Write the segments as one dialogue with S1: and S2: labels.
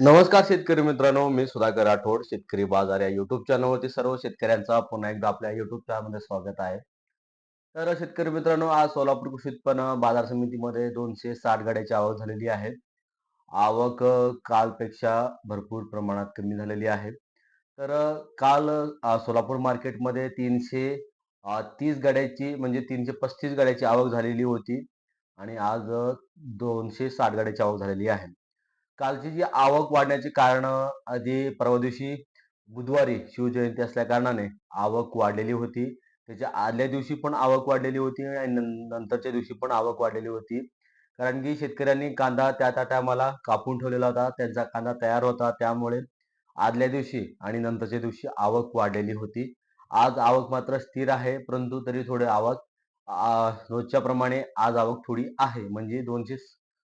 S1: नमस्कार शेतकरी मित्रांनो मी सुधाकर राठोड शेतकरी बाजार या युट्यूब चॅनलवरती सर्व शेतकऱ्यांचा पुन्हा एकदा आपल्या युट्यूब चॅनलमध्ये स्वागत आहे. तर शेतकरी मित्रांनो आज सोलापूर कृषी उत्पन्न बाजार समितीमध्ये दोनशे साठ गाड्याची आवक झालेली आहे. आवक कालपेक्षा भरपूर प्रमाणात कमी झालेली आहे. तर काल सोलापूर मार्केटमध्ये तीनशे तीस गाड्याची म्हणजे तीनशे पस्तीस गाड्याची आवक झालेली होती आणि आज दोनशे साठ गाड्याची आवक झालेली आहे. कालची जी आवक वाढण्याची कारण आधी परवा दिवशी बुधवारी शिवजयंती असल्या कारणाने आवक वाढलेली होती. त्याच्या आदल्या दिवशी पण आवक वाढलेली होती आणि नंतरच्या दिवशी पण आवक वाढलेली होती. कारण की शेतकऱ्यांनी कांदा त्या त्या टायमाला कापून ठेवलेला होता. त्यांचा कांदा तयार होता. त्यामुळे आदल्या दिवशी आणि नंतरच्या दिवशी आवक वाढलेली होती. आज आवक मात्र स्थिर आहे. परंतु तरी थोडे आवक रोजच्या प्रमाणे आज आवक थोडी आहे. म्हणजे दोनशे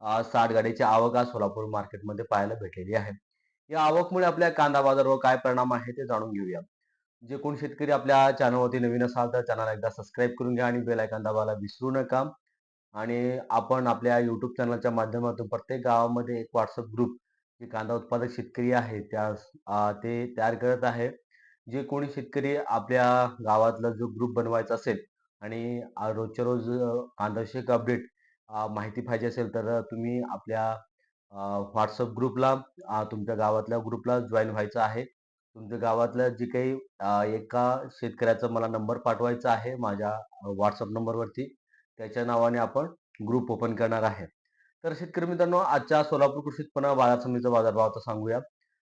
S1: आज 60 गाडीची आवक आज सोलापूर मार्केटमध्ये पाहायला भेटलेली आहे. या आवकमुळे आपल्या कांदा बाजारावर काय परिणाम आहे ते जाणून घेऊया. जे कोणी शेतकरी आपल्या चॅनलवरती नवीन असाल तर चॅनल एकदा सबस्क्राईब करून घ्या आणि बेल आयकॉन दाबायला विसरू नका. आणि आपण आपल्या युट्यूब चॅनलच्या माध्यमातून प्रत्येक गावामध्ये एक व्हॉट्सअप ग्रुप जे कांदा उत्पादक शेतकरी आहे त्या ते तयार करत आहे. जे कोणी शेतकरी आपल्या गावातला जो ग्रुप बनवायचा असेल आणि रोजच्या रोज अ, कांदाविषयक अपडेट माहिती पाहिजे असेल तर तुम्ही आपल्या व्हॉट्सअप ग्रुपला तुमच्या गावातल्या ग्रुपला जॉईन व्हायचं आहे. तुमच्या गावातल्या जे काही एका शेतकऱ्याचा मला नंबर पाठवायचा आहे माझ्या व्हॉट्सअप नंबरवरती. त्याच्या नावाने आपण ग्रुप ओपन करणार आहे. तर शेतकरी मित्रांनो आजच्या सोलापूर कृषी उत्पन्न बाजार समितीचा बाजारभाव आता सांगूया.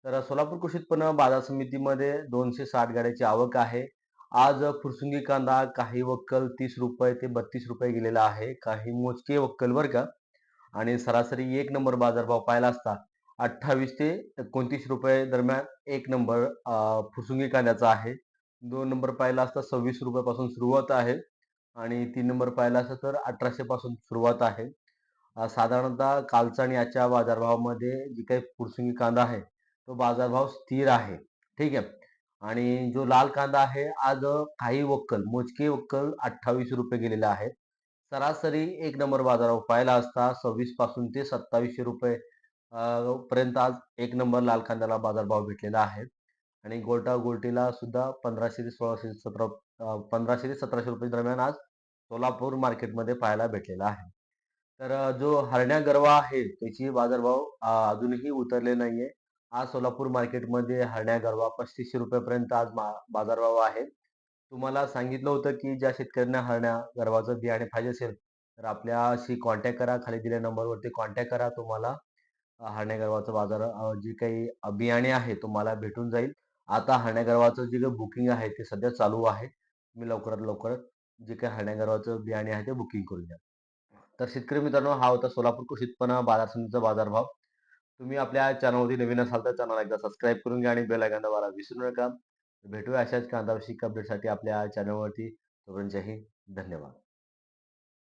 S1: तर सोलापूर कृषी उत्पन्न बाजार समितीमध्ये 260 गाड्याची आवक आहे. आज फुरसुंगी कांदा काही वक्कल ₹30 ते ₹32 गेलेला आहे. काही मोजके वक्कल बरं का. आणि सरासरी एक नंबर बाजारभाव पाहिला असता 28 ते ₹29 दरम्यान एक नंबर फुरसुंगी कांद्याचा आहे. दोन नंबर पाहिला असता सव्वीस रुपयापासून सुरुवात आहे आणि तीन नंबर पाहिला असता तर अठराशे पासून सुरुवात आहे. साधारणतः कालचा आणि आजच्या बाजारभावामध्ये जी काही फुरसुंगी कांदा आहे, तो बाजारभाव स्थिर आहे. ठीक आहे. आणि जो लाल कांदा आहे, आज काही वक्कल, मोजके वक्कल ₹28 गेलेले आहेत. सरासरी एक नंबर बाजारभाव पाहिला असता 26 पासून ते सत्तावीसशे रुपये पर्यंत आज एक नंबर लाल कांद्याला बाजारभाव भेटलेला आहे. आणि गोल्टा गोल्टीला सुद्धा पंधराशे ते सोळाशे सतरा पंधराशे ते सतराशे रुपये दरम्यान आज सोलापूर मार्केटमध्ये पाहायला भेटलेला आहे. तर जो हरण्या गरवा आहे त्याची बाजारभाव अजूनही उतरले नाहीये. आज सोलापूर मार्केटमध्ये हरण्या गरवा पस्तीसशे रुपयापर्यंत आज बाजारभाव आहे. तुम्हाला सांगितलं होतं की ज्या शेतकऱ्यांना हरण्या गरवाचं बियाणे पाहिजे असेल, तर आपल्याशी कॉन्टॅक्ट करा. खाली दिल्या नंबरवरती कॉन्टॅक्ट करा. तुम्हाला हरण्या गरवाचं बाजार जे काही बियाणे आहे तुम्हाला भेटून जाईल. आता हरण्या गरवाचं जे काही बुकिंग आहे ते सध्या चालू आहे. तुम्ही लवकरात लवकर जे काही हरण्या गरवाचं बियाणे आहे ते बुकिंग करून द्या तर शेतकरी मित्रांनो हा होता सोलापूर कृषी उत्पन्न बाजार समितीचा बाजारभाव. तुम्ही आपल्या चॅनलवरती नवीन असाल तर चॅनल एकदा सबस्क्राईब करून घ्या आणि बेल आयकॉन दाबायला विसरू नका. भेटूया अशाच कांदा विषयक अपडेटसाठी आपल्या चॅनलवरती. तोपर्यंत जय हिंद. धन्यवाद.